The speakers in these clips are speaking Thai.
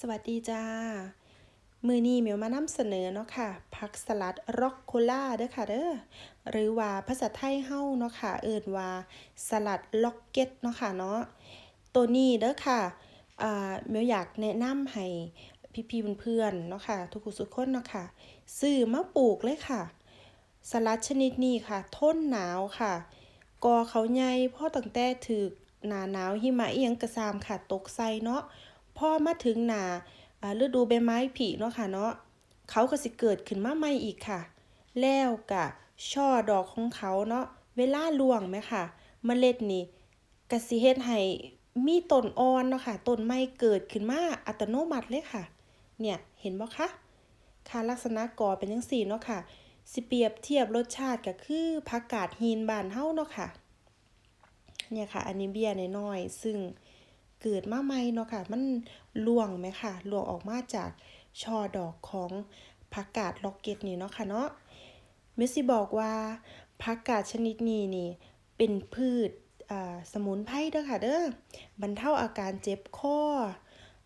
สวัสดีจ้า มือนี้เหมียวมานำเสนอเนาะค่ะผักสลัดร็อกโคล่าเด้อค่ะเด้อหรือว่าภาษาไทยเฮาเนาะค่ะ เอิ้นว่าสลัดล็อกเก็ตเนาะค่ะเนาะตัวนี้เด้อค่ะอ่าเหมียวอยากแนะนำให้พี่ๆเพื่อนๆเนาะค่ะ ทุกคนทุกคนเนาะค่ะซื้อมาปลูกเลยค่ะ สลัดชนิดนี้ค่ะ ทนหนาวค่ะกอเขาใหญ่พ่อตั้งแต่ถึกหนาหนาวหิมะเอียงกระซามค่ะ ตกใส่เนาะ พอมาถึงหนาฤดูใบไม้ผลิเนาะค่ะเนาะเขาก็สิเกิดขึ้นมาใหม่อีกค่ะ แล้วกะช่อดอกของเขาเนาะเวลาล่วงไหมค่ะเมล็ดนี่กสิเฮ็ดให้มีต้นอ่อนเนาะค่ะต้นไม้เกิดขึ้นมาอัตโนมัติเลยค่ะ เนี่ยเห็นบ่คะค่ะลักษณะกอเป็นจังซี่เนาะค่ะ สิเปรียบเทียบรสชาติก็คือผักกาดฮีนบานเฮาเนาะค่ะ เนี่ยค่ะอันนี้เบี้ยน้อยๆซึ่ง เกิดมาใหม่เนาะค่ะ มันล่วงไหมค่ะล่วงออกมาจากช่อดอกของผักกาดล็อกเก็ตนี่เนาะค่ะเนาะเมสซี่บอกว่าผักกาดชนิดนี้นี่เป็นพืชอ่าสมุนไพรเด้อค่ะเด้อบรรเทาอาการเจ็บคอ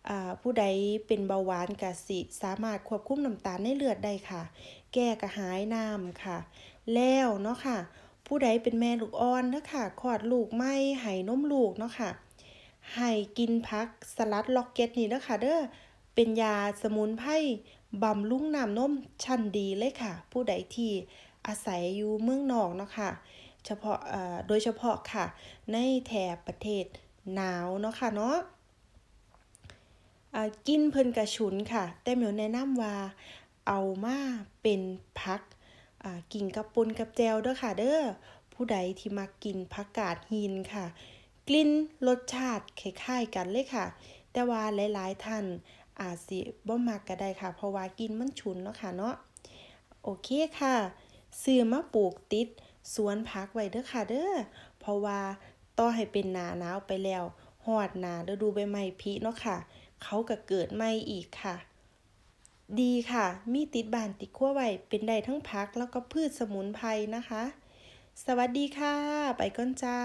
อ่าผู้ใดเป็นเบาหวานกะสิสามารถควบคุมน้ำตาลในเลือดได้ค่ะ แก้กระหายน้ำค่ะ แล้วเนาะค่ะ ผู้ใดเป็นแม่ลูกอ่อนเนาะค่ะคลอดลูกไม่ให้นมลูกเนาะค่ะ ให้กินพักสลัดล็อกเก็ตนี่เด้อค่ะเด้อเป็นยาสมุนไพรบำรุงน้ำนมชั้นดีเลยค่ะ ผู้ใดที่อาศัยอยู่เมืองนอกเนาะค่ะเฉพาะโดยเฉพาะค่ะ ในแถบประเทศหนาวเนาะค่ะเนาะกินเพิ่นกระฉุนค่ะ แต่เหมียวแนะนำว่าเอามาเป็นพักกินกับปุนกับแจวเด้อค่ะ เด้อผู้ใดที่มักกินผักกาดหินค่ะ กลิ่นรสชาติคล้ายๆกันเลยค่ะ แต่ว่าหลายๆท่านอาจสิบ่มักก็ได้ค่ะ เพราะว่ากลิ่นมันฉุนเนาะค่ะเนาะโอเคค่ะซื้อมาปลูกติดสวนผักไว้เด้อค่ะเด้อเพราะว่าต่อให้เป็นหนาหนาวไปแล้วฮอดหนาฤดูใบไม้ผลิเนาะค่ะ เขาก็เกิดใหม่อีกค่ะ ดีค่ะ มีติดบานติดครัวไว้เป็นได้ทั้งผักแล้วก็พืชสมุนไพรนะคะ สวัสดีค่ะ ไปก่อนจ้า